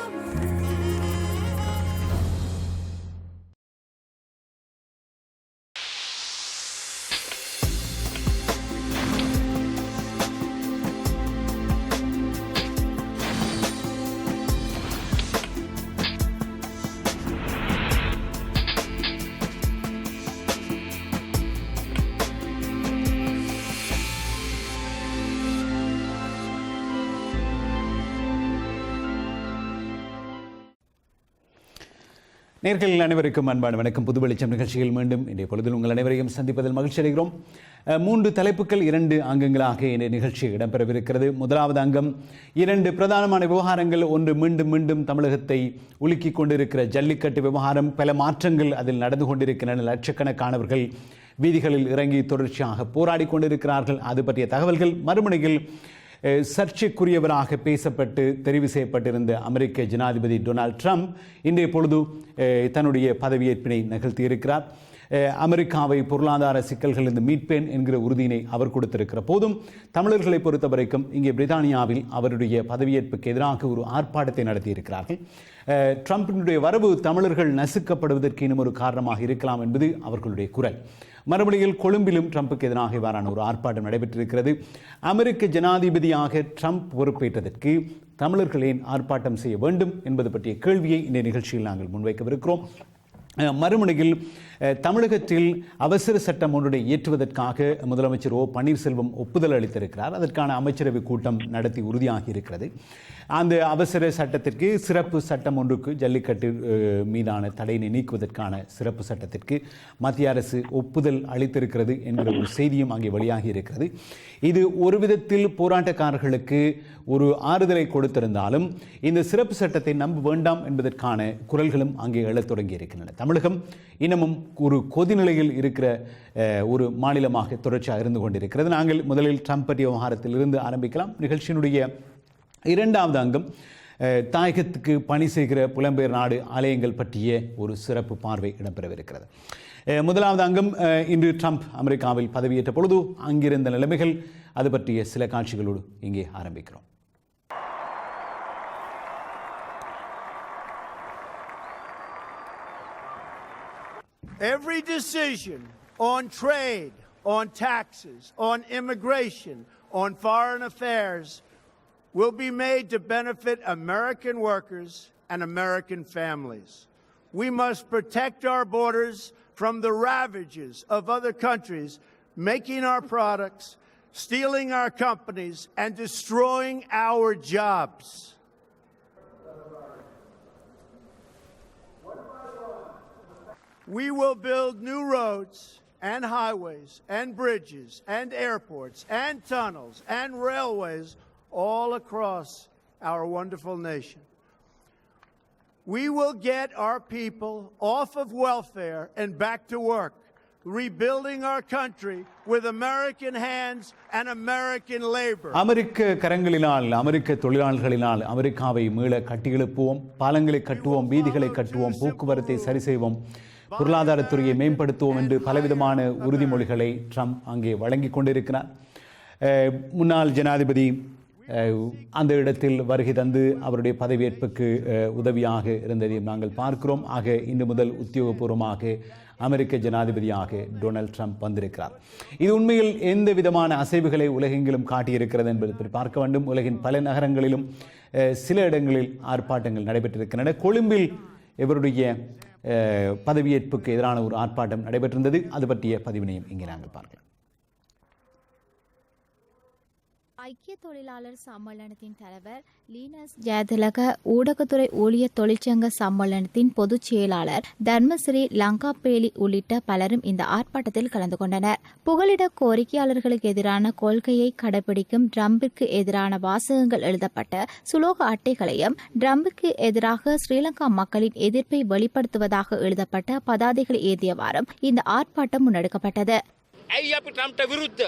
Mm. நேர்களில் அனைவருக்கும் அன்பான வணக்கம். புது வெளிச்சம் நிகழ்ச்சியில் மீண்டும் இன்றைய பொழுதில் உங்கள் அனைவரையும் சந்திப்பதில் மகிழ்ச்சி அடைகிறோம். மூன்று தலைப்புகள் இரண்டு அங்கங்களாக இந்த நிகழ்ச்சி இடம்பெறவிருக்கிறது. முதலாவது அங்கம் இரண்டு பிரதானமான விவகாரங்கள். ஒன்று மீண்டும் மீண்டும் தமிழகத்தை உலுக்கிக் கொண்டிருக்கிற ஜல்லிக்கட்டு விவகாரம். பல மாற்றங்கள் அதில் நடந்து கொண்டிருக்கின்றன. லட்சக்கணக்கானவர்கள் வீதிகளில் இறங்கி தொடர்ச்சியாக போராடி கொண்டிருக்கிறார்கள். அது பற்றிய தகவல்கள் மறுமுனையில் சர்ச்சைக்குரியவராக பேசப்பட்டு தெரிவு செய்யப்பட்டிருந்த அமெரிக்க ஜனாதிபதி டொனால்ட் ட்ரம்ப் இன்றைய பொழுது தன்னுடைய பதவியேற்பினை நிகழ்த்தியிருக்கிறார் அமெரிக்காவை பொருளாதார சிக்கல்களிலிருந்து மீட்பேன் என்கிற உறுதியினை அவர் கொடுத்திருக்கிற போதும் தமிழர்களை பொறுத்தவரைக்கும் இங்கே பிரித்தானியாவில் அவருடைய பதவியேற்புக்கு எதிராக ஒரு ஆர்ப்பாட்டத்தை நடத்தியிருக்கிறார்கள். ட்ரம்பினுடைய வரவு தமிழர்கள் நசுக்கப்படுவதற்கு இன்னும் ஒரு காரணமாக இருக்கலாம் என்பது அவர்களுடைய குரல். மறுபடியில் கொழும்பிலும் ட்ரம்புக்கு எதிராக இவ்வாறான ஒரு ஆர்ப்பாட்டம் நடைபெற்றிருக்கிறது. அமெரிக்க ஜனாதிபதியாக ட்ரம்ப் பொறுப்பேற்றதற்கு தமிழர்கள் ஏன் ஆர்ப்பாட்டம் செய்ய வேண்டும் என்பது பற்றிய கேள்வியை இந்த நிகழ்ச்சியில் நாங்கள் முன்வைக்கவிருக்கிறோம். மறுமுனையில் தமிழகத்தில் அவசர சட்டம் ஒன்றை இயற்றுவதற்காக முதலமைச்சர் ஓ பன்னீர்செல்வம் ஒப்புதல் அளித்திருக்கிறார். அதற்கான அமைச்சரவை கூட்டம் நடத்தி உறுதியாகி இருக்கிறது அந்த அவசர சட்டத்திற்கு சிறப்பு சட்டம் ஒன்றுக்கு ஜல்லிக்கட்டு மீதான தடையினை நீக்குவதற்கான சிறப்பு சட்டத்திற்கு மத்திய அரசு ஒப்புதல் அளித்திருக்கிறது என்கிற ஒரு செய்தியும் அங்கே வெளியாகி இருக்கிறது இது ஒரு விதத்தில் போராட்டக்காரர்களுக்கு ஒரு ஆறுதலை கொடுத்திருந்தாலும் இந்த சிறப்பு சட்டத்தை நம்ப வேண்டாம் என்பதற்கான குரல்களும் அங்கே எழத் தொடங்கி இருக்கின்றன தமிழகம் இன்னமும் ஒரு கொதிநிலையில் இருக்கிற ஒரு மாநிலமாக தொடர்ச்சியாக இருந்து கொண்டிருக்கிறது. நாங்கள் முதலில் ட்ரம்ப் பற்றிய விவகாரத்தில் இருந்து ஆரம்பிக்கலாம். நிகழ்ச்சியினுடைய இரண்டாவது அங்கம் தாயகத்துக்கு பணி செய்கிற புலம்பெயர் நாடு ஆலயங்கள் பற்றிய ஒரு சிறப்பு பார்வை இடம்பெறவிருக்கிறது. முதலாவது அங்கம் இன்று ட்ரம்ப் அமெரிக்காவில் பதவியேற்ற பொழுது அங்கிருந்த நிலைமைகள் அது பற்றிய சில காட்சிகளோடு இங்கே ஆரம்பிக்கிறோம். Every decision on trade, on taxes, on immigration, on foreign affairs will be made to benefit American workers and American families. We must protect our borders from the ravages of other countries making our products, stealing our companies, and destroying our jobs. We will build new roads and highways and bridges and airports and tunnels and railways all across our wonderful nation. We will get our people off of welfare and back to work, rebuilding our country with American hands and American labor. அமெரிக்க கரங்களினால் அமெரிக்க தொழிலாளர்களினால் அமெரிக்காவை மீள கட்டியெழுப்புவோம் பாலங்களை கட்டுவோம் வீதிகளை கட்டுவோம் போக்குவரத்தை சரி செய்வோம் பொருளாதாரத்துறையை மேம்படுத்துவோம் என்று பலவிதமான உறுதிமொழிகளை Trump அங்கே வழங்கிக் கொண்டிருக்கிறார். முன்னாள் ஜனாதிபதி அந்த இடத்தில் வருகை தந்து அவருடைய பதவியேற்புக்கு உதவியாக இருந்ததையும் நாங்கள் பார்க்கிறோம். ஆக இன்று முதல் உத்தியோகபூர்வமாக அமெரிக்க ஜனாதிபதியாக டொனால்ட் ட்ரம்ப் வந்திருக்கிறார். இது உண்மையில் எந்த விதமான அசைவுகளை உலகெங்கிலும் காட்டியிருக்கிறது என்பது பற்றி பார்க்க வேண்டும். உலகின் பல நகரங்களிலும் சில இடங்களில் ஆர்ப்பாட்டங்கள் நடைபெற்றிருக்கின்றன. கொழும்பில் இவருடைய பதவியேற்புக்கு எதிரான ஒரு ஆர்ப்பாட்டம் நடைபெற்றிருந்தது. அது பற்றிய பதிவினையும் இங்கே நாங்கள் பார்க்கலாம். ஐக்கிய தொழிலாளர் சம்மேளனத்தின் தலைவர் லீனஸ் ஜெயதிலக ஊடகத்துறை ஊழியர் தொழிற்சங்க சம்மேளனத்தின் பொதுச் செயலாளர் தர்மஸ்ரீ லங்காபேலி உள்ளிட்ட பலரும் இந்த ஆர்ப்பாட்டத்தில் கலந்து கொண்டனர். புகலிட கோரிக்கையாளர்களுக்கு எதிரான கொள்கையை கடைபிடிக்கும் ட்ரம்பிற்கு எதிரான வாசகங்கள் எழுதப்பட்ட சுலோக அட்டைகளையும் ட்ரம்புக்கு எதிராக ஸ்ரீலங்கா மக்களின் எதிர்ப்பை வெளிப்படுத்துவதாக எழுதப்பட்ட பதாதைகளை ஏந்தியவாறும் இந்த ஆர்ப்பாட்டம் முன்னெடுக்கப்பட்டது.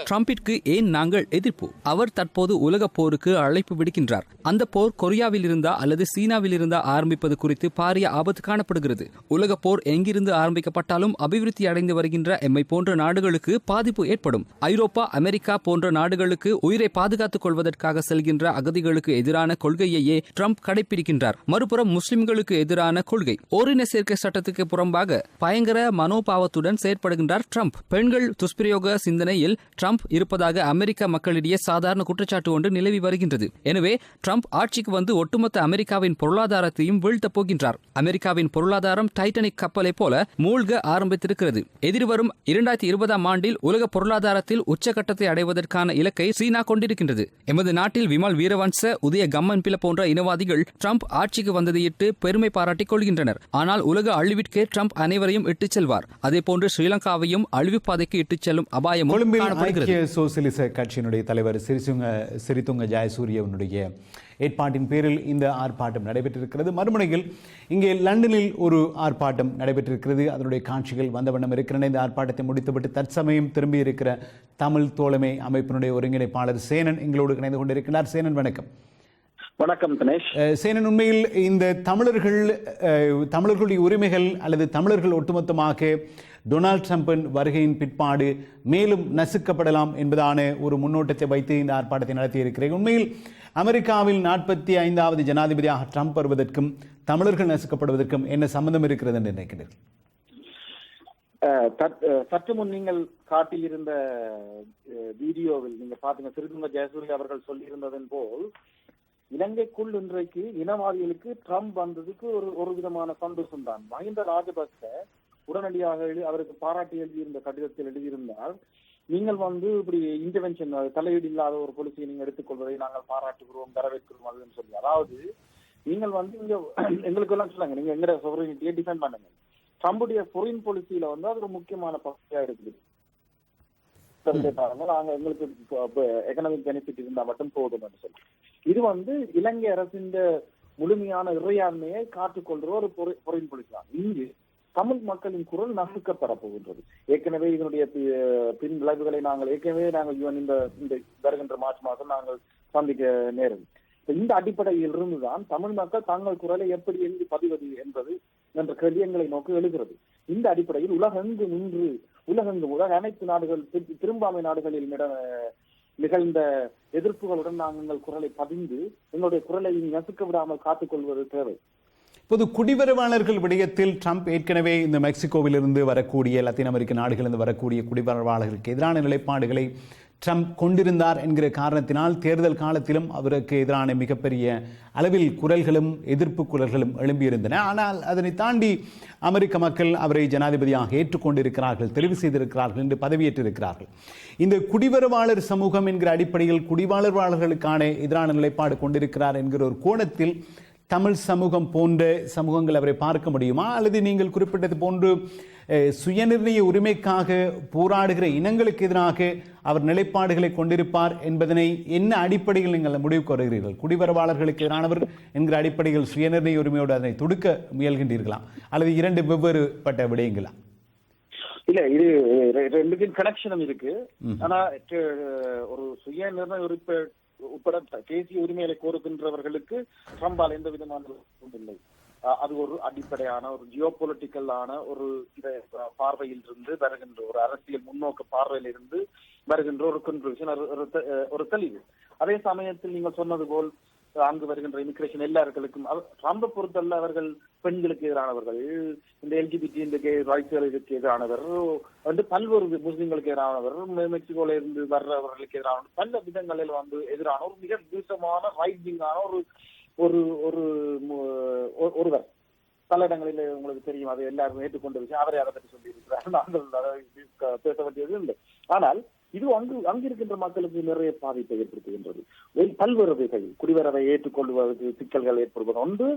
ட்ரம்பிற்கு ஏன் நாங்கள் எதிர்ப்பு? அவர் தற்போது உலக போருக்கு அழைப்பு விடுக்கின்றார். அந்த போர் கொரியாவில் இருந்தா அல்லது சீனாவில் இருந்தா ஆரம்பிப்பது குறித்து பாரிய ஆபத்து காணப்படுகிறது. உலக போர் எங்கிருந்து ஆரம்பிக்கப்பட்டாலும் அபிவிருத்தி அடைந்து வருகின்ற எம்மை போன்ற நாடுகளுக்கு பாதிப்பு ஏற்படும். ஐரோப்பா அமெரிக்கா போன்ற நாடுகளுக்கு உயிரை பாதுகாத்துக் கொள்வதற்காக செல்கின்ற அகதிகளுக்கு எதிரான கொள்கையையே ட்ரம்ப் கடைபிடிக்கின்றார் மறுபுறம் முஸ்லிம்களுக்கு எதிரான கொள்கை. ஓரின சேர்க்கை சட்டத்துக்கு புறம்பாக பயங்கர மனோபாவத்துடன் செயற்படுகின்றார் ட்ரம்ப். பெண்கள் துஷ்பிரிய துஷ்பிரயோக சிந்தனையில் ட்ரம்ப் இருப்பதாக அமெரிக்க மக்களிடையே சாதாரண குற்றச்சாட்டு ஒன்று நிலவி வருகின்றது. எனவே ட்ரம்ப் ஆட்சிக்கு வந்து ஒட்டுமொத்த அமெரிக்காவின் பொருளாதாரத்தையும் வீழ்த்தப் போகின்றார். அமெரிக்காவின் பொருளாதாரம் டைட்டனிக் கப்பலை போல மூழ்க ஆரம்பித்திருக்கிறது. எதிர்வரும் இரண்டாயிரத்தி இருபதாம் ஆண்டில் உலக பொருளாதாரத்தில் உச்சகட்டத்தை அடைவதற்கான இலக்கை சீனா கொண்டிருக்கின்றது. எமது நாட்டில் விமல் வீரவன்ச உதய கம்மன் பில போன்ற இனவாதிகள் ட்ரம்ப் ஆட்சிக்கு வந்ததையிட்டு பெருமை பாராட்டிக் கொள்கின்றனர். ஆனால் உலக அழிவிற்கே ட்ரம்ப் அனைவரையும் இட்டுச் செல்வார். அதேபோன்று ஸ்ரீலங்காவையும் அழிவுப்பாதைக்கு இட்டுச் செல்லும் அபாயமும் கொழும்பில் சோசியலிச கட்சியினுடைய தலைவர் சிறிசுங்க சிறித்துங்க ஜெயசூரியவனுடைய ஏற்பாட்டின் பேரில் இந்த ஆர்ப்பாட்டம் நடைபெற்றிருக்கிறது. மறுமுனையில் இங்கே லண்டனில் ஒரு ஆர்ப்பாட்டம் நடைபெற்றிருக்கிறது. அதனுடைய காட்சிகள் வந்த வண்ணம் இருக்கின்றன. இந்த ஆர்ப்பாட்டத்தை முடித்துவிட்டு தற்சமயம் திரும்பி இருக்கிற தமிழ் தோழமை அமைப்பினுடைய ஒருங்கிணைப்பாளர் சேனன் எங்களோடு இணைந்து கொண்டிருக்கிறார். சேனன் வணக்கம். வணக்கம் தினேஷ். அஹ், சேனன் உண்மையில் இந்த தமிழர்கள் தமிழர்களுடைய உரிமைகள் அல்லது தமிழர்கள் ஒட்டுமொத்தமாக டொனால்ட் ட்ரம்பின் வருகையின் பிற்பாடு மேலும் நசுக்கப்படலாம் என்பதான ஒரு முன்னோட்டத்தை வைத்து இந்த ஆர்ப்பாட்டத்தை நடத்தியிருக்கிறேன். உண்மையில் அமெரிக்காவில் நாற்பத்தி ஐந்தாவது ஜனாதிபதியாக ட்ரம்ப் வருவதற்கும் தமிழர்கள் நசுக்கப்படுவதற்கும் என்ன சம்பந்தம் இருக்கிறது என்று நினைக்கிறீர்கள்? அஹ், தற்- சற்று முன் நீங்கள் காட்டியிருந்த அஹ், வீடியோவில் நீங்க பாத்தீங்க திருக்குங்க ஜெயசூரிய அவர்கள் சொல்லியிருந்ததன் போல் இலங்கைக்குள் இன்றைக்கு இனவாதிகளுக்கு ட்ரம்ப் வந்ததுக்கு ஒரு ஒரு விதமான சந்தோஷம் தான் மஹிந்த ராஜபக்ச உடனடியாக அவருக்கு பாராட்டி எழுதியிருந்த கடிதத்தில் எழுதியிருந்தால் நீங்கள் வந்து இப்படி இன்டர்வென்ஷன் தலையீடு இல்லாத ஒரு பொலிசியை நீங்க எடுத்துக்கொள்வதை நாங்கள் பாராட்டுகிறோம் வரவேற்கிறோம் அதுன்னு சொல்லி. அதாவது நீங்கள் வந்து இங்க எங்களுக்கு எல்லாம் சொல்லுங்க. நீங்க எங்கட சொவரினிட்டியை டிஃபெண்ட் பண்ணுங்க? ட்ரம்புடைய பொரின் பாலிசியில வந்து அது ஒரு முக்கியமான பகுதியா இருக்குது. நாங்க எங்களுக்கு எக்கனாமிக் பெனிஃபிட் இருந்தா மட்டும் போதும் சொல்லி. இது வந்து இலங்கை அரசின் முழுமையான இறையாண்மையை காத்துக்கொள்ற ஒரு பொரின் பாலிசி தான் இங்கு தமிழ் மக்களின் குரல் நசுக்கப்பட ஏற்கனவே இதனுடைய பின் விளைவுகளை நாங்கள் ஏற்கனவே நாங்கள் இவன் இந்த இந்த வருகின்ற மார்ச் மாதம் நாங்கள் சந்திக்க நேரும் இந்த அடிப்படையில் இருந்துதான் தமிழ் மக்கள் தங்கள் குரலை எப்படி எங்கு பதிவது என்பது என்ற கேள்வி எங்களை நோக்கி எழுகிறது. இந்த அடிப்படையில் உலகெங்கு நின்று உலகெங்கு உலக அனைத்து நாடுகள் திரும்பாமை நாடுகளில் நிகழ்ந்த எதிர்ப்புகளுடன் நாங்கள் குரலை பதிந்து எங்களுடைய குரலை நசுக்க விடாமல் காத்துக்கொள்வது தேவை. இப்போது குடிவரவாளர்கள் விடயத்தில் ட்ரம்ப் ஏற்கனவே இந்த மெக்சிகோவிலிருந்து வரக்கூடிய லத்தீன் அமெரிக்க நாடுகளிலிருந்து வரக்கூடிய குடிவரவாளர்களுக்கு எதிரான நிலைப்பாடுகளை ட்ரம்ப் கொண்டிருந்தார் என்கிற காரணத்தினால் தேர்தல் காலத்திலும் அவருக்கு எதிரான மிகப்பெரிய அளவில் குரல்களும் எதிர்ப்பு குரல்களும் எழும்பியிருந்தன. ஆனால் அதனை தாண்டி அமெரிக்க மக்கள் அவரை ஜனாதிபதியாக ஏற்றுக்கொண்டிருக்கிறார்கள் தெரிவு செய்திருக்கிறார்கள் என்று பதவியேற்றிருக்கிறார்கள். இந்த குடிவரவாளர் சமூகம் என்கிற அடிப்படையில் குடிவாளர்வாளர்களுக்கான எதிரான நிலைப்பாடு கொண்டிருக்கிறார் என்கிற ஒரு கோணத்தில் தமிழ் சமூகம் போன்ற சமூகங்கள் அவரை பார்க்க முடியுமா? அல்லது நீங்கள் குறிப்பிட்டது போன்று சுயநிர்ணய உரிமைக்காக போராடுகிற இனங்களுக்கு எதிராக அவர் நிலைப்பாடுகளை கொண்டிருப்பார் என்பதனை என்ன அடிப்படையில் நீங்கள் முடிவுக்கு வருகிறீர்கள்? குடிவரவாளர்களுக்கு எதிரானவர் என்கிற அடிப்படையில் சுயநிர்ணய உரிமையோடு அதனை துடுக்க முயல்கின்றீர்களா? அல்லது இரண்டு வெவ்வேறுபட்ட விடயங்களா? இல்ல இது ரெண்டுக்கும் கனெக்ஷனும் இருக்கு. ஆனா ஒரு சுய நிர்ணய உறுப்பு உட்பட தேசிய உரிமைகளை கோருகின்றவர்களுக்கு ட்ரம்பால் எந்த விதமான இல்லை. அஹ் அது ஒரு அடிப்படையான ஒரு ஜியோ பொலிட்டிக்கலான ஒரு பார்வையில் இருந்து வருகின்ற ஒரு அரசியல் முன்னோக்கு பார்வையில் இருந்து வருகின்ற ஒரு கன்க்ளூஷன் ஒரு தெளிவு. அதே சமயத்தில் நீங்கள் சொன்னது போல் அங்கு வருகின்ற இமிகிரேஷன் எல்லார்களுக்கும் ரொம்ப பொறுத்தல்ல அவர்கள் பெண்களுக்கு எதிரானவர்கள். இந்த எல்ஜிபிடி இந்த கே ரைட்ஸ்களுக்கு எதிரானவர். வந்து பல்வேறு முஸ்லிம்களுக்கு எதிரானவர். மெக்சிகோல இருந்து வர்றவர்களுக்கு எதிரானவர். பல விதங்களில் வந்து எதிரான ஒரு மிக மோசமான ரைட் விங்கான ஒரு ஒரு ஒரு ஒருவர். பல இடங்களில் உங்களுக்கு தெரியும் அதை எல்லாரும் ஏற்றுக்கொண்ட விஷயம் அவரை அதை பற்றி சொல்லி இருக்கிறார் நாங்கள் அதை பேச வேண்டியது இல்லை. ஆனால் இது அங்கு அங்கிருக்கின்ற மக்களுக்கு நிறைய பாதிப்பை ஏற்படுத்துகின்றது. பல்வேறு வகைகளில் குடிவரவை ஏற்றுக்கொள்வதற்கு சிக்கல்கள் ஏற்படுவது ஒன்று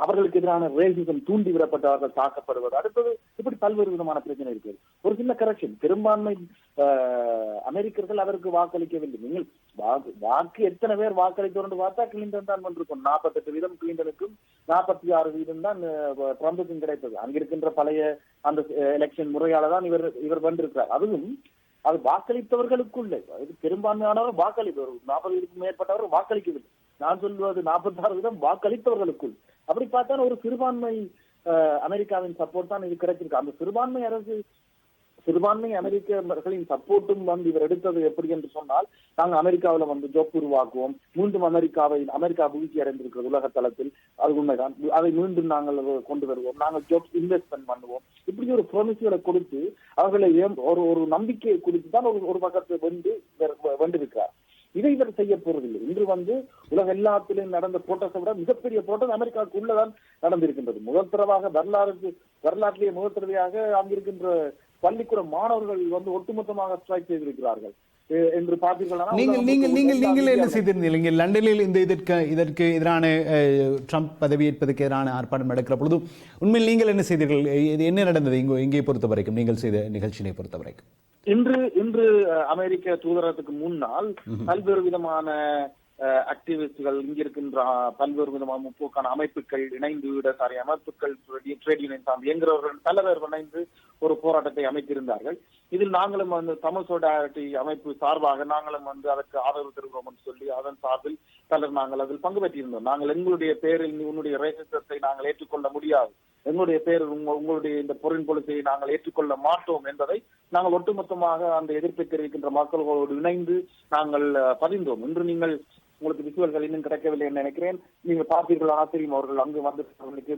அவர்களுக்கு எதிரான ரேசிசம் தூண்டி விடப்பட்டவர்கள் தாக்கப்படுவது அடுத்தது இப்படி பல்வேறு விதமான பிரச்சனை இருக்கிறது ஒரு சின்ன கரெக்ஷன் பெரும்பான்மை ஆஹ், அமெரிக்கர்கள் அவருக்கு வாக்களிக்கவில்லை. நீங்கள் வாக்கு வாக்கு எத்தனை பேர் வாக்களித்தோர் பார்த்தா கிளின்டன் தான் வந்திருக்கும். நாற்பத்தெட்டு வீதம் கிளின்டனுக்கும் நாற்பத்தி ஆறு வீதம் தான் ட்ரம்புக்கும் கிடைத்தது. அங்கிருக்கின்ற பழைய அந்த எலெக்ஷன் முறையால தான் இவர் இவர் வந்திருக்கிறார். அதுவும் அது வாக்களித்தவர்களுக்குள்ளே. அது பெரும்பான்மையானவர் வாக்களிப்பவர். நாற்பதுக்கும் மேற்பட்டவர் வாக்களிக்கவில்லை. நான் சொல்வது நாற்பத்தாறு விதம் வாக்களித்தவர்களுக்குள். அப்படி பார்த்தா ஒரு சிறுபான்மை அஹ், அமெரிக்காவின் சப்போர்ட் தான் இது கிடைச்சிருக்கு. அந்த சிறுபான்மை அரசு சிறுபான்மை அமெரிக்கர்களின் சப்போர்ட்டும் வந்து இவர் எடுத்தது எப்படி என்று சொன்னால் நாங்கள் அமெரிக்காவில் வந்து ஜோப் உருவாக்குவோம். மீண்டும் அமெரிக்காவை அமெரிக்கா வீழ்ச்சி அடைந்திருக்கிறது உலக தளத்தில் அது உண்மைதான். அதை மீண்டும் நாங்கள் கொண்டு வருவோம். நாங்கள் ஜோப் இன்வெஸ்ட்மெண்ட் பண்ணுவோம். இப்படி ஒரு ப்ரொமிசுகளை கொடுத்து அவர்களை ஒரு ஒரு நம்பிக்கையை கொடுத்து தான் ஒரு ஒரு பக்கத்தை வென்று இவர் வென்றிருக்கிறார் இதை இவர் செய்ய போறதில்லை. இன்று வந்து உலக எல்லாத்திலும் நடந்த போட்டோஸை விட மிகப்பெரிய போட்டோஸ் அமெரிக்காவுக்கு உள்ளதான் நடந்திருக்கின்றது. முதல் தடவாக வரலாறு வரலாற்றிலேயே முதல் தடவையாக அங்கிருக்கின்ற பள்ளிக்கூட மாணவர்கள் வந்து ஒட்டுமொத்தமாக ஸ்ட்ரைக் செய்திருக்கிறார்கள். என்று பார்த்தீர்களானால் நீங்கள் நீங்கள் நீங்கள் நீங்கள் என்ன இங்கே லண்டனில் இந்த இதற்கு இதற்கு எதிரான ட்ரம்ப் பதவியேற்பதற்கு எதிரான ஆர்ப்பாட்டம் நடக்கிற பொழுது உண்மையில் நீங்கள் என்ன செய்தீர்கள்? இது என்ன நடந்தது இங்கே இங்கே பொறுத்த வரைக்கும் நீங்கள் செய்த நிகழ்ச்சியை பொறுத்த வரைக்கும்? இன்று இன்று அமெரிக்க தூதரகத்துக்கு முன்னால் பல்வேறு விதமான ஆக்டிவிஸ்டுகள் இங்கிருக்கின்ற பல்வேறு விதமான முற்போக்கான அமைப்புகள் இணைந்து இடசாரி அமைப்புகள் ட்ரேட் யூனியன் சார்ந்து இயங்குறவர்கள் தலைவர் இணைந்து ஒரு போராட்டத்தை அமைத்திருந்தார்கள். இதில் நாங்களும் வந்து தமிழ் சோடாரிட்டி அமைப்பு சார்பாக நாங்களும் வந்து அதற்கு ஆதரவு தருகிறோம் என்று சொல்லி அதன் சார்பில் பலர் நாங்கள் அதில் பங்கு பெற்றிருந்தோம். நாங்கள் எங்களுடைய பேரில் உன்னுடைய ரேசிசத்தை நாங்கள் ஏற்றுக்கொள்ள முடியாது. எங்களுடைய பேர் உங்களுடைய இந்த பொருள் பொலிசையை நாங்கள் ஏற்றுக்கொள்ள மாட்டோம் என்பதை நாங்கள் ஒட்டுமொத்தமாக அந்த எதிர்ப்பை தெரிவிக்கின்ற மக்களோடு இணைந்து நாங்கள் பதிந்தோம். இன்று நீங்கள் உங்களுக்கு விசுவல்கள் இன்னும் கிடைக்கவில்லை என்று நினைக்கிறேன். நீங்க பார்த்தீர்கள் தெரியும் அவர்கள் அங்கு வந்து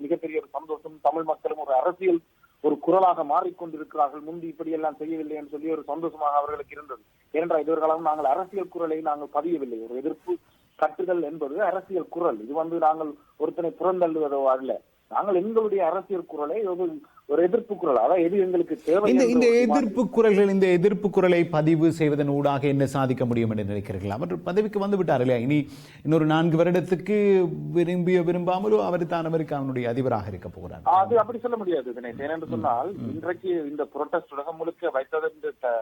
மிகப்பெரிய ஒரு சந்தோஷம். தமிழ் மக்களும் ஒரு அரசியல் ஒரு குரலாக மாறிக்கொண்டிருக்கிறார்கள். முந்தி இப்படி எல்லாம் செய்யவில்லை என்று சொல்லி ஒரு சந்தோஷமாக அவர்களுக்கு இருந்தது. ஏனென்றால் இதுவர்களாலும் நாங்கள் அரசியல் குரலை நாங்கள் பதியவில்லை. ஒரு எதிர்ப்பு கட்டுதல் என்பது அரசியல் குரல். இது வந்து நாங்கள் ஒருத்தனை புறந்தள்ளுவதோ அல்ல. நாங்கள் எங்களுடைய அரசியல் குரலை ஒரு எதிர்ப்பு குரல் அதாவது எது எங்களுக்கு தேவை இந்த எதிர்ப்பு குரல்கள் இந்த எதிர்ப்பு குரலை பதிவு செய்வதன் ஊடாக என்ன சாதிக்க முடியும் என்று நினைக்கிறீர்கள்? அவர் பதவிக்கு வந்து விட்டார் இல்லையா? இனி இன்னொரு நான்கு வருடத்துக்கு விரும்பிய விரும்பாமலோ அவர் தான் அமெரிக்காவினுடைய அதிபராக இருக்க போகிறார். அது அப்படி சொல்ல முடியாது தினேஷ் ஏனென்று சொன்னால் இன்றைக்கு இந்த புரொட்டஸ்ட் உலகம் முழுக்க வைத்தது இந்த த-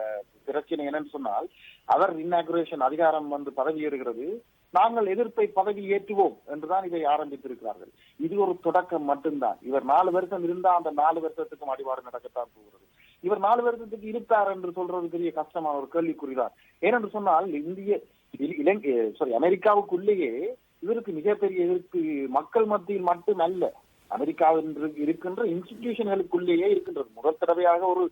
பிரச்சனை என்னன்னு சொன்னால் அவர் இன்னாகுரேஷன் அதிகாரம் வந்து பதவி ஏறுகிறது நாங்கள் எதிர்ப்பை பதவி ஏற்றுவோம் என்றுதான் இதை ஆரம்பித்திருக்கிறார்கள். இது ஒரு தொடக்கம் மட்டும்தான். இவர் நாலு வருஷம் இருந்தா அந்த நாலு வருஷத்துக்கும் அடிபாடு நடக்கத்தான் போகிறது. இவர் நாலு வருஷத்துக்கு இருப்பார் என்று சொல்றது பெரிய கஷ்டமான ஒரு கேள்விக்குறிதான். ஏனென்று சொன்னால் இந்திய இலங்கை சாரி அமெரிக்காவுக்குள்ளேயே இவருக்கு மிகப்பெரிய எதிர்ப்பு மக்கள் மத்தியில் மட்டுமல்ல அமெரிக்காவில் இரு- இருக்கின்ற இன்ஸ்டிடியூஷன்களுக்குள்ளேயே இருக்கின்றது. முதல் தடவையாக ஒரு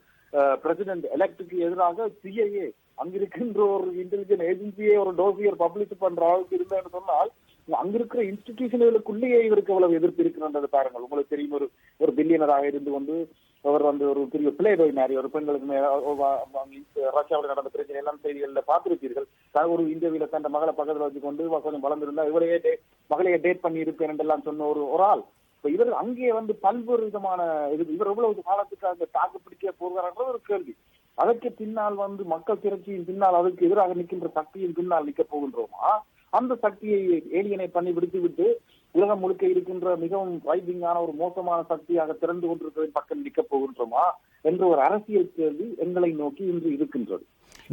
பிரசிடென்ட் எலெக்டுக்கு எதிராக சிஐஏ அங்கிருக்கின்ற ஒரு இன்டெலிஜென்ட் ஏஜென்சியே ஒரு டோசியர் பப்ளிஷ் பண்ற அளவுக்கு இருந்தேன்னு சொன்னால் அங்க இருக்கிற இன்ஸ்டிடியூஷன்களுக்குள்ளேயே இவருக்கு எவ்வளவு எதிர்ப்பு இருக்கின்றது பாருங்கள். உங்களுக்கு தெரியும் ஒரு ஒரு பில்லியனராக இருந்து கொண்டு அவர் வந்து ஒரு பெரிய பிளே பாய் மாதிரி ஒரு பெண்களுக்கு ரஷ்யாவில் நடந்த பிரச்சனை எல்லாம் செய்திகள்ல பார்த்திருப்பீர்கள். ஒரு இந்தியாவில தன் மகளை பக்கத்துல வச்சுக்கொண்டு கொஞ்சம் வளர்ந்திருந்தா இவரையே டே- மகளையே டேட் பண்ணி இருப்பேன் என்றெல்லாம் சொன்ன ஒரு ஒரு ஆள். இப்ப இவர் அங்கே வந்து பல்வேறு விதமான இது இவர் எவ்வளவு காலத்துக்கு அந்த தாக்கு பிடிக்க போகிறார்ன்ற ஒரு கேள்வி. அதற்கு பின்னால் வந்து மக்கள் திரட்சியின் பின்னால் அதற்கு எதிராக நிற்கின்ற சக்தியின் பின்னால் நிற்க போகின்றோமா? அந்த சக்தியை ஏலியனை பண்ணி விடுத்து விட்டு உலகம் முழுக்க இருக்கின்ற மிகவும் ரைட்டிங்கான ஒரு மோசமான சக்தியாக திறந்து கொண்டிருக்கிறதின் பக்கம் நிற்க போகின்றோமா? என்ற ஒரு அரசியல் கேள்வி எங்களை நோக்கி இன்று இருக்கின்றது.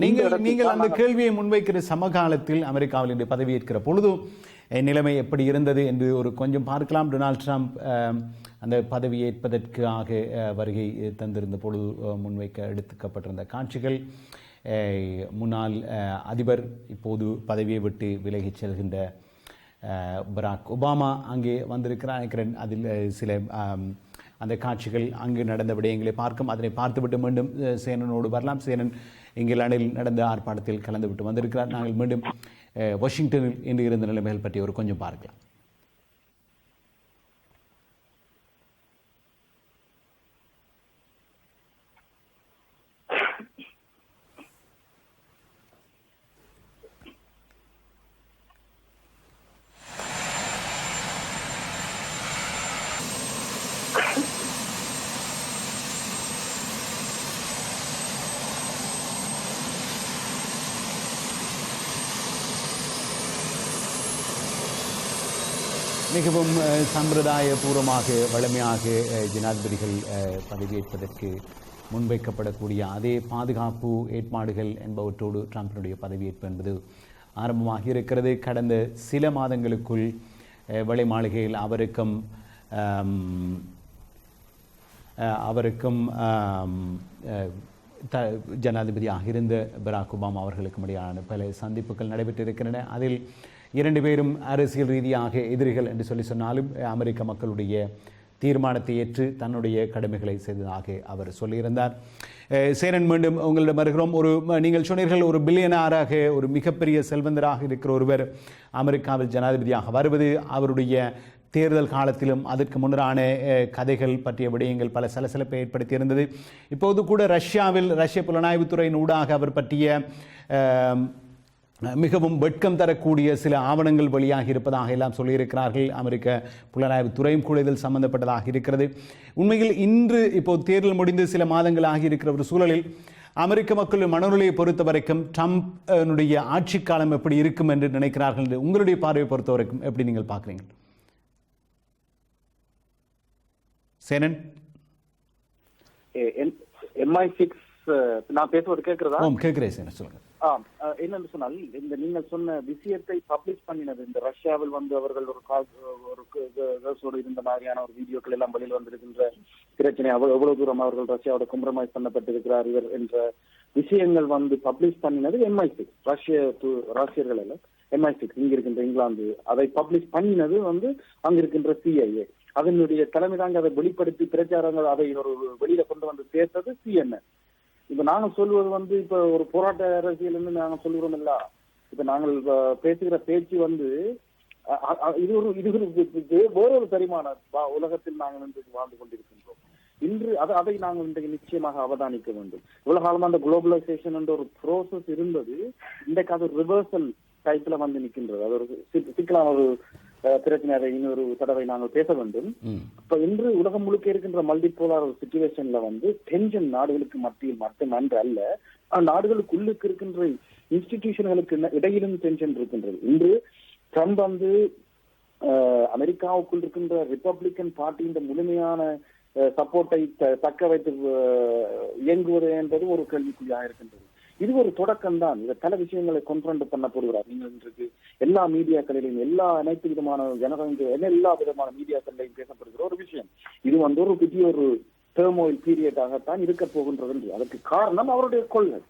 நீங்கள் நீங்கள் அந்த கேள்வியை முன்வைக்கிற சமகாலத்தில் அமெரிக்காவில் இன்று பதவியேற்கிற பொழுது நிலைமை எப்படி இருந்தது? என்று ஒரு கொஞ்சம் பார்க்கலாம். டொனால்ட் ட்ரம்ப் அந்த பதவியேற்பதற்காக வருகை தந்திருந்த பொழுது முன்வைக்க எடுத்துக்கப்பட்டிருந்த காட்சிகள். முன்னாள் அதிபர் இப்போது பதவியை விட்டு விலகிச் செல்கின்ற பராக் ஒபாமா அங்கே வந்திருக்கிறார். நினைக்கிறேன் அதில் சில அந்த காட்சிகள் அங்கு நடந்த விடயங்களை பார்க்கும். அதனை பார்த்துவிட்டு மீண்டும் சேனனோடு வரலாம். சேனன் இங்கிலாந்தில் நடந்த ஆர்ப்பாட்டத்தில் கலந்துவிட்டு வந்திருக்கிறார். நாங்கள் மீண்டும் வாஷிங்டனில் இன்று இருந்த நிலைமைகள் பற்றி ஒரு கொஞ்சம் பார்க்கலாம். மிகவும் சம்பிரதாயபூர்வமாக வலிமையாக ஜனாதிபதிகள் பதவியேற்பதற்கு முன்வைக்கப்படக்கூடிய அதே பாதுகாப்பு ஏற்பாடுகள் என்பவற்றோடு ட்ரம்பினுடைய பதவியேற்பு என்பது ஆரம்பமாக இருக்கிறது. கடந்த சில மாதங்களுக்குள் அஹ், வெள்ளை மாளிகையில் அவருக்கும் அவருக்கும் த ஜனாதிபதியாக இருந்த பராக் ஒபாமா அவர்களுக்கும் இடையான பல சந்திப்புகள் நடைபெற்றிருக்கின்றன. அதில் இரண்டு பேரும் அரசியல் ரீதியாக எதிரிகள் என்று சொல்லி சொன்னாலும் அமெரிக்க மக்களுடைய தீர்மானத்தை ஏற்று தன்னுடைய கடமைகளை செய்ததாக அவர் சொல்லியிருந்தார். சேரன் மீண்டும் உங்களிடம் வருகிறோம். ஒரு நீங்கள் சொன்னீர்கள் ஒரு பில்லியனாராக ஒரு மிகப்பெரிய செல்வந்தராக இருக்கிற ஒருவர் அமெரிக்காவில் ஜனாதிபதியாக வருவது அவருடைய தேர்தல் காலத்திலும் அதற்கு முன்னரான கதைகள் பற்றிய விடயங்கள் பல சலசலப்பை ஏற்படுத்தியிருந்தது. இப்போது கூட ரஷ்யாவில் ரஷ்ய புலனாய்வுத்துறையின் ஊடாக அவர் பற்றிய மிகவும் வெட்கம் தரக்கூடிய சில ஆவணங்கள் வெளியாகி இருப்பதாக எல்லாம் சொல்லியிருக்கிறார்கள். அமெரிக்க புலனாய்வு துறையும் கூட இதில் சம்பந்தப்பட்டதாக இருக்கிறது. உண்மையில் இன்று இப்போ தேர்தல் முடிந்து சில மாதங்கள் ஆகியிருக்கிற ஒரு சூழலில் அமெரிக்க மக்களின் மனநிலையை பொறுத்த வரைக்கும் ட்ரம்ப்னுடைய ஆட்சி காலம் எப்படி இருக்கும் என்று நினைக்கிறார்கள் என்று உங்களுடைய பார்வையை பொறுத்த வரைக்கும் எப்படி நீங்கள் பார்க்குறீங்க சேனன்? எம்ஐ சிக்ஸ் நான் பேசுவது கேட்கிறதா? கேட்கிறேன் சேனன் சொல்லுங்க. ஆம் அஹ், என்னன்னு சொன்னால் இந்த நீங்கள் சொன்ன விஷயத்தை பப்ளிஷ் பண்ணினது இந்த ரஷ்யாவில் வந்து அவர்கள் ஒரு கால் ஒரு க- இருந்த மாதிரியான ஒரு வீடியோக்கள் எல்லாம் வெளியில் வந்திருக்கின்ற பிரச்சனை. அவ்வளவு எவ்வளவு தூரம் அவர்கள் ரஷ்யாவோட கும்ப்ரமைஸ் பண்ணப்பட்டிருக்கிறார் இவர் என்ற விஷயங்கள் வந்து பப்ளிஷ் பண்ணினது எம்ஐ சிக்ஸ் ரஷ்ய து- ரஷ்யர்கள் அல்ல எம்ஐ சிக்ஸ் இங்க இருக்கின்ற இங்கிலாந்து. அதை பப்ளிஷ் பண்ணினது வந்து அங்க இருக்கின்ற சிஐஏ அதனுடைய தலைமை தாங்க அதை வெளிப்படுத்தி பிரச்சாரங்கள் அதை ஒரு வெளியில கொண்டு வந்து சேர்த்தது சிஎன்என் இப்ப நாங்க சொல்லுவது வந்து இப்ப ஒரு போராட்ட அரசியல் நாங்க சொல்லுறோம் இல்ல இப்ப நாங்கள் பேசுகிற பேச்சு வந்து இது ஒரு இது ஒரு வேறொரு உலகத்தில் நாங்கள் இன்று வாழ்ந்து கொண்டிருக்கின்றோம். இன்று அதை அதை நாங்கள் இன்றைக்கு நிச்சயமாக அவதானிக்க வேண்டும். இவ்வளவு காலமா அந்த குளோபலைசேஷன் என்ற ஒரு ப்ரோசஸ் இருந்தது. இன்றைக்கு அது ரிவர்சல் டைப்ல வந்து நிற்கின்றது அது ஒரு சிக்கலான ஒரு பிரச்சனை அதை இன்னொரு தடவை நாங்கள் பேச வேண்டும். இப்ப இன்று உலகம் முழுக்க இருக்கின்ற மல்டிபோலார் சுச்சுவேஷன்ல வந்து டென்ஷன் நாடுகளுக்கு மத்தியில் மட்டுமன்று அல்ல ஆஹ் நாடுகளுக்குள்ளுக்கு இருக்கின்ற இன்ஸ்டிடியூஷன்களுக்கு இடையிலும் டென்ஷன் இருக்கின்றது. இன்று ட்ரம்ப் வந்து அமெரிக்காவுக்குள் இருக்கின்ற ரிப்பப்ளிக்கன் பார்ட்டியின் முழுமையான சப்போர்ட்டை தக்க வைத்து இயங்குவது என்பது ஒரு கேள்விக்குறியாக இருக்கின்றது. இது ஒரு தொடக்கம் தான் இதை பல விஷயங்களை கொன்ஃபரண்ட் பண்ண போடுகிறார் நீங்கள் இன்றைக்கு எல்லா மீடியாக்களிலும் எல்லா அனைத்து விதமான ஜனதங்க எல்லா விதமான மீடியாக்களையும் பேசப்படுகிற ஒரு விஷயம். இது வந்து ஒரு புதிய ஒரு டேர்மோயில் பீரியடாகத்தான் இருக்க போகின்றது என்று. அதற்கு காரணம் அவருடைய கொள்கை.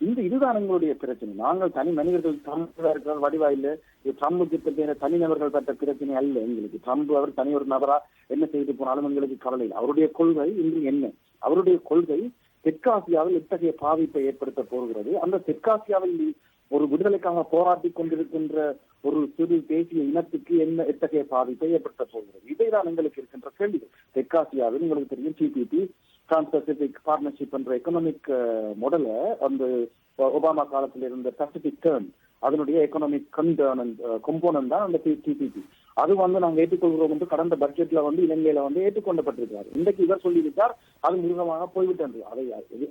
இந்த இதுதான் எங்களுடைய பிரச்சனை. நாங்கள் தனி மனிதர்கள் ட்ரம்ப் இருக்கிறார் வடிவா இல்ல. இது ட்ரம்புக்கு பற்றிய தனிநபர்கள் பட்ட பிரச்சனை அல்ல எங்களுக்கு. ட்ரம்ப் அவர் தனி ஒரு நபரா என்ன செய்து போனாலும் எங்களுக்கு கவலை இல்லை. அவருடைய கொள்கை இன்று என்ன? அவருடைய கொள்கை தெற்காசியாவில் இத்தகைய பாதிப்பை ஏற்படுத்த போகிறது. அந்த தெற்காசியாவில் ஒரு விடுதலைக்காக போராட்டி கொண்டிருக்கின்ற ஒரு சிறு தேசிய இனத்துக்கு என்ன எத்தகைய பாதிப்பை ஏற்படுத்த போகிறது? இதைதான் எங்களுக்கு இருக்கின்ற கேள்விகள். தெற்காசியாவில் உங்களுக்கு தெரியும் டிபிபி டிரான்ஸ் பசிபிக் பார்ட்னர்ஷிப் என்ற எக்கனாமிக் மாடலை அந்த ஒபாமா காலத்தில் இருந்த பசிபிக் டேர்ன் அதனுடைய எக்கனாமிக் கம்போனன்ட் uh, தான் அந்த டிபிபி அது வந்து நாங்க ஏற்றுக்கொள்கிறோம் என்று கடந்த பட்ஜெட்ல வந்து இலங்கையில வந்து ஏற்றுக்கொள்ளப்பட்டிருக்கிறார் இன்றைக்கு இவர் சொல்லியிருக்கார் அது மிருகமாக போய்விட்டது. அதை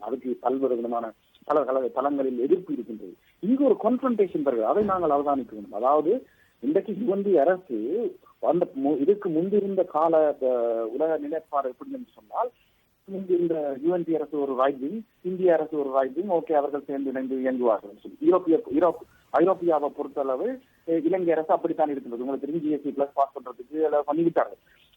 அதுக்கு பல்வேறு விதமான பல பல தளங்களில் எதிர்ப்பு இருக்கின்றது. இங்கு ஒரு கான்ஃபரன்டேஷன் வருகிறது அதை நாங்கள் அவதானிக்க வேண்டும். அதாவது இன்றைக்கு சிவந்தி அரசு அந்த இதுக்கு முந்திருந்த கால உலக நிலைப்பாடு எப்படி என்று சொன்னால் இந்த யுஎன்பி அரசு ஒரு ராய்பிங் இந்திய அரசு ஒரு ரைட் ஓகே அவர்கள் சேர்ந்து இணைந்து இயங்குவார்கள் சொல்லி. யூரோப்பிய யூரோப் ஐரோப்பியாவை பொறுத்தளவு இலங்கை அரசு அப்படித்தான் இருக்கின்றது. உங்களுக்கு தெரியும் ஜிஎஸ்டி பிளஸ் பாஸ் பண்றதுக்கு எல்லாம்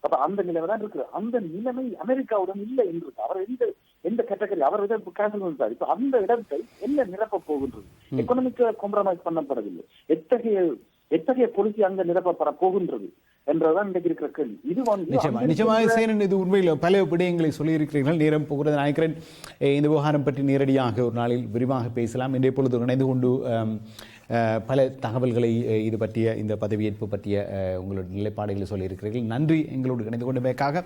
அப்ப அந்த நிலைமை தான் இருக்கு அந்த நிலைமை அமெரிக்காவுடன் இல்லை என்று அவர் எந்த எந்த கேட்டகரி அவர் இதை கேன்சல் பண்ணிட்டார்? இப்ப அந்த இடத்தை என்ன நிரப்ப போகின்றது? எக்கனாமிக் காம்ப்ரமைஸ் பண்ணப்படவில்லை. எத்தகைய எத்தகைய பொலிசி அங்க நிரப்பப்பட போகின்றது என்றதான் இன்றைக்கு இருக்கிற கேள்வி. இது வந்து நிச்சயமா. அங்க நிச்சயமாக இருக்கின்ற- சேனன் இது உண்மையில் பல விடயங்களை சொல்லியிருக்கிறீர்கள். நேரம் போகிறது. நினைக்கிறேன் இந்த விவகாரம் பற்றி நேரடியாக ஒரு நாளில் விரிவாக பேசலாம். இன்றைய பொழுது இணைந்து கொண்டு பல தகவல்களை இது பற்றிய இந்த பதவியேற்பு பற்றிய உங்களுடைய நிலைப்பாடுகளை சொல்லியிருக்கிறீர்கள். நன்றி எங்களோடு இணைந்து கொண்டமைக்காக.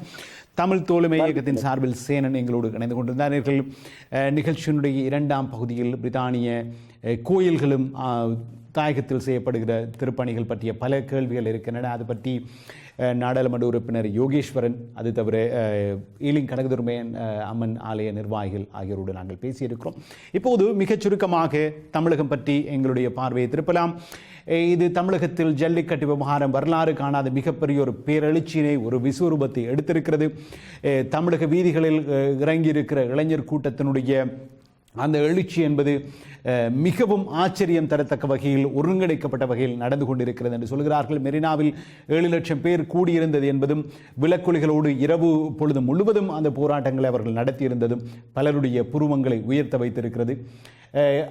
தமிழ் தோழமை இயக்கத்தின் சார்பில் சேனன் எங்களோடு இணைந்து கொண்டிருந்தார்கள். நிகழ்ச்சியினுடைய இரண்டாம் பகுதியில் பிரித்தானிய கோயில்களும் தாயகத்தில் செய்யப்படுகிற திருப்பணிகள் பற்றிய பல கேள்விகள் இருக்கின்றன. அது பற்றி நாடாளுமன்ற உறுப்பினர் யோகேஸ்வரன் அது தவிர ஈலிங் கனகதுர்மையன் அம்மன் ஆலய நிர்வாகிகள் ஆகியோரோடு நாங்கள் பேசியிருக்கிறோம். இப்போது மிகச் சுருக்கமாக தமிழகம் பற்றி எங்களுடைய பார்வையை திருப்பலாம். இது தமிழகத்தில் ஜல்லிக்கட்டு விவகாரம் வரலாறு காணாத மிகப்பெரிய ஒரு பேரெழுச்சியினை ஒரு விஸ்வரூபத்தை எடுத்திருக்கிறது. தமிழக வீதிகளில் இறங்கியிருக்கிற இளைஞர் கூட்டத்தினுடைய அந்த எழுச்சி என்பது மிகவும் ஆச்சரியம் தரத்தக்க வகையில் ஒருங்கிணைக்கப்பட்ட வகையில் நடந்து கொண்டிருக்கிறது என்று சொல்கிறார்கள். மெரினாவில் ஏழு லட்சம் பேர் கூடியிருந்தது என்பதும் விளக்குலிகளோடு இரவு பொழுது முழுவதும் அந்த போராட்டங்களை அவர்கள் நடத்தியிருந்ததும் பலருடைய புருவங்களை உயர்த்த வைத்திருக்கிறது.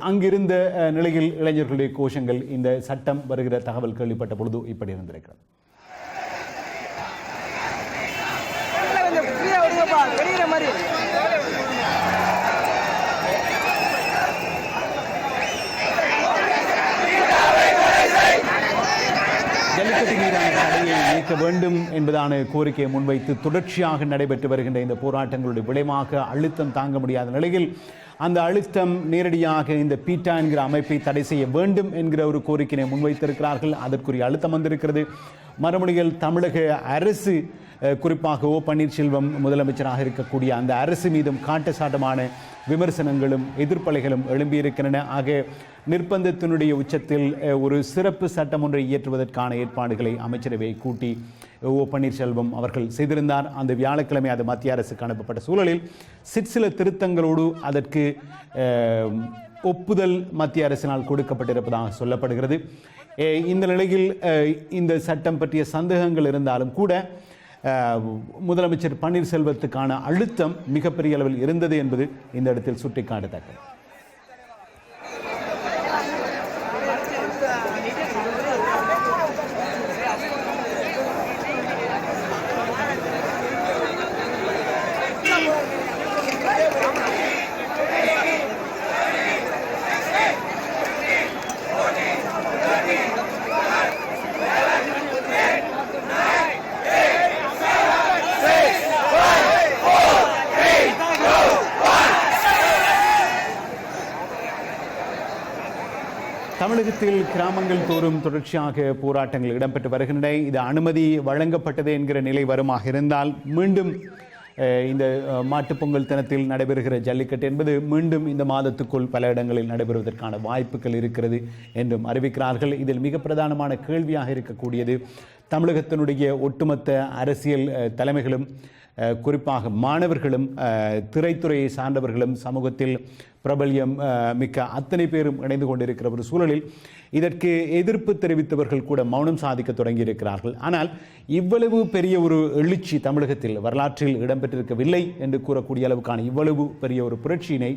அங்கிருந்த நிலையில் இளைஞர்களுடைய கோஷங்கள் இந்த சட்டம் வருகிற தகவல் கேள்விப்பட்ட பொழுது இப்படி இருந்திருக்கிறது கொஞ்சம் ஃப்ரீயா விடுங்கப்பா வெளியிற மாதிரி ஜல்லிக்கட்டு மீதான தடையை வேண்டும் என்பதான கோரிக்கையை முன்வைத்து தொடர்ச்சியாக நடைபெற்று வருகின்ற இந்த போராட்டங்களுடைய விளைவாக அழுத்தம் தாங்க முடியாத நிலையில் அந்த அழுத்தம் நேரடியாக இந்த பீட்டா என்கிற அமைப்பை தடை செய்ய வேண்டும் என்கிற ஒரு கோரிக்கையை முன்வைத்திருக்கிறார்கள். அதற்குரிய அழுத்தம் வந்திருக்கிறது. மறுமொழியில் தமிழக அரசு குறிப்பாக ஓ பன்னீர்செல்வம் முதலமைச்சராக இருக்கக்கூடிய அந்த அரசு மீதும் காட்டசாட்டமான விமர்சனங்களும் எதிர்ப்பலைகளும் எழும்பியிருக்கின்றன. ஆக நிர்பந்தத்தினுடைய உச்சத்தில் ஒரு சிறப்பு சட்டம் ஒன்றை இயற்றுவதற்கான ஏற்பாடுகளை அமைச்சரவை கூட்டி ஓ பன்னீர்செல்வம் அவர்கள் செய்திருந்தார். அந்த வியாழக்கிழமை அது மத்திய அரசுக்கு அனுப்பப்பட்ட சூழலில் சிற்சில திருத்தங்களோடு அதற்கு ஒப்புதல் மத்திய அரசினால் கொடுக்கப்பட்டிருப்பதாக சொல்லப்படுகிறது. இந்த நிலையில் இந்த சட்டம் பற்றிய சந்தேகங்கள் இருந்தாலும் கூட முதலமைச்சர் பன்னீர்செல்வத்துக்கான அழுத்தம் மிகப்பெரிய அளவில் இருந்தது என்பது இந்த இடத்தில் சுட்டிக்காட்டத்தக்கது. தமிழகத்தில் கிராமங்கள் தோறும் தொடர்ச்சியாக போராட்டங்கள் இடம்பெற்று வருகின்றன. இது அனுமதி வழங்கப்பட்டது என்கிற நிலை வருமாக இருந்தால் மீண்டும் இந்த மாட்டுப்பொங்கல் மாட்டுப் பொங்கல் தினத்தில் நடைபெறுகிற ஜல்லிக்கட்டு என்பது மீண்டும் இந்த மாதத்துக்குள் பல இடங்களில் நடைபெறுவதற்கான வாய்ப்புகள் இருக்கிறது என்றும் அறிவிக்கிறார்கள். இதில் மிக பிரதானமான கேள்வியாக இருக்கக்கூடியது தமிழகத்தினுடைய ஒட்டுமொத்த அரசியல் தலைமைகளும் குறிப்பாக மாணவர்களும் திரைத்துறையை சார்ந்தவர்களும் சமூகத்தில் பிரபல்யம் மிக்க அத்தனை பேரும் இணைந்து கொண்டிருக்கிற ஒரு சூழலில் இதற்கு எதிர்ப்பு தெரிவித்தவர்கள் கூட மௌனம் சாதிக்க தொடங்கியிருக்கிறார்கள். ஆனால் இவ்வளவு பெரிய ஒரு எழுச்சி தமிழகத்தில் வரலாற்றில் இடம்பெற்றிருக்கவில்லை என்று கூறக்கூடிய அளவுக்கான இவ்வளவு பெரிய ஒரு புரட்சியினை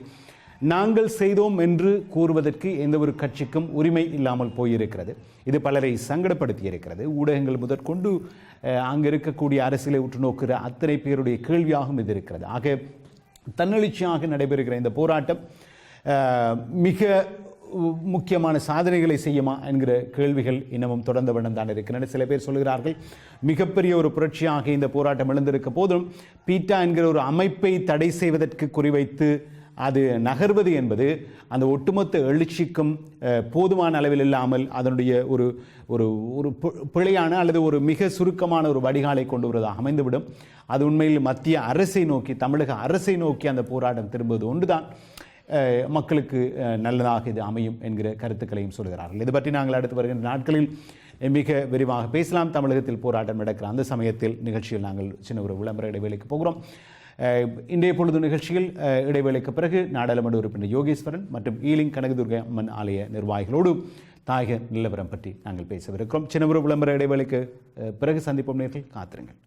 நாங்கள் செய்தோம் என்று கூறுவதற்கு எந்த ஒரு கட்சிக்கும் உரிமை இல்லாமல் போயிருக்கிறது. இது பலரை சங்கடப்படுத்தி இருக்கிறது ஊடகங்கள் முதற்கொண்டு அங்கே அங்கு இருக்கக்கூடிய அரசியலை உற்று நோக்கிற அத்தனை பேருடைய கேள்வியாகவும் இது இருக்கிறது. ஆக தன்னெழுச்சியாக நடைபெறுகிற இந்த போராட்டம் மிக முக்கியமான சாதனைகளை செய்யுமா என்கிற கேள்விகள் இன்னமும் தொடர்ந்த வண்ணம் தான் இருக்கின்றன சில பேர் சொல்கிறார்கள் மிகப்பெரிய ஒரு புரட்சியாக இந்த போராட்டம் எழுந்திருக்க போதும் பீட்டா என்கிற ஒரு அமைப்பை தடை செய்வதற்கு குறிவைத்து அது நகர்வது என்பது அந்த ஒட்டுமொத்த எழுச்சிக்கும் போதுமான அளவில் இல்லாமல் அதனுடைய ஒரு ஒரு ஒரு பிழையான அல்லது ஒரு மிக சுருக்கமான ஒரு வடிகாலை கொண்டு வருவதாக அமைந்துவிடும். அது உண்மையில் மத்திய அரசை நோக்கி தமிழக அரசை நோக்கி அந்த போராட்டம் திரும்புவது ஒன்றுதான். மக்களுக்கு நல்லதாக இது அமையும் என்கிற கருத்துக்களையும் சொல்கிறார்கள். இது பற்றி நாங்கள் அடுத்து வருகின்ற நாட்களில் மிக விரிவாக பேசலாம். தமிழகத்தில் போராட்டம் நடக்கிற அந்த சமயத்தில் நிகழ்ச்சியில் நாங்கள் சின்ன ஒரு விளம்பர இடைவேளைக்கு போகிறோம். இன்றைய பொழுது நிகழ்ச்சியில் இடைவேளைக்கு பிறகு நாடாளுமன்ற உறுப்பினர் யோகேஸ்வரன் மற்றும் ஈலிங் கனகதுர்கை அம்மன் ஆலய நிர்வாகிகளோடு தாயக நிலவரம் பற்றி நாங்கள் பேசவிருக்கிறோம். சின்னபுர விளம்பர இடைவேளைக்கு பிறகு சந்திப்போம் நேர்கள். காத்திருங்கள்.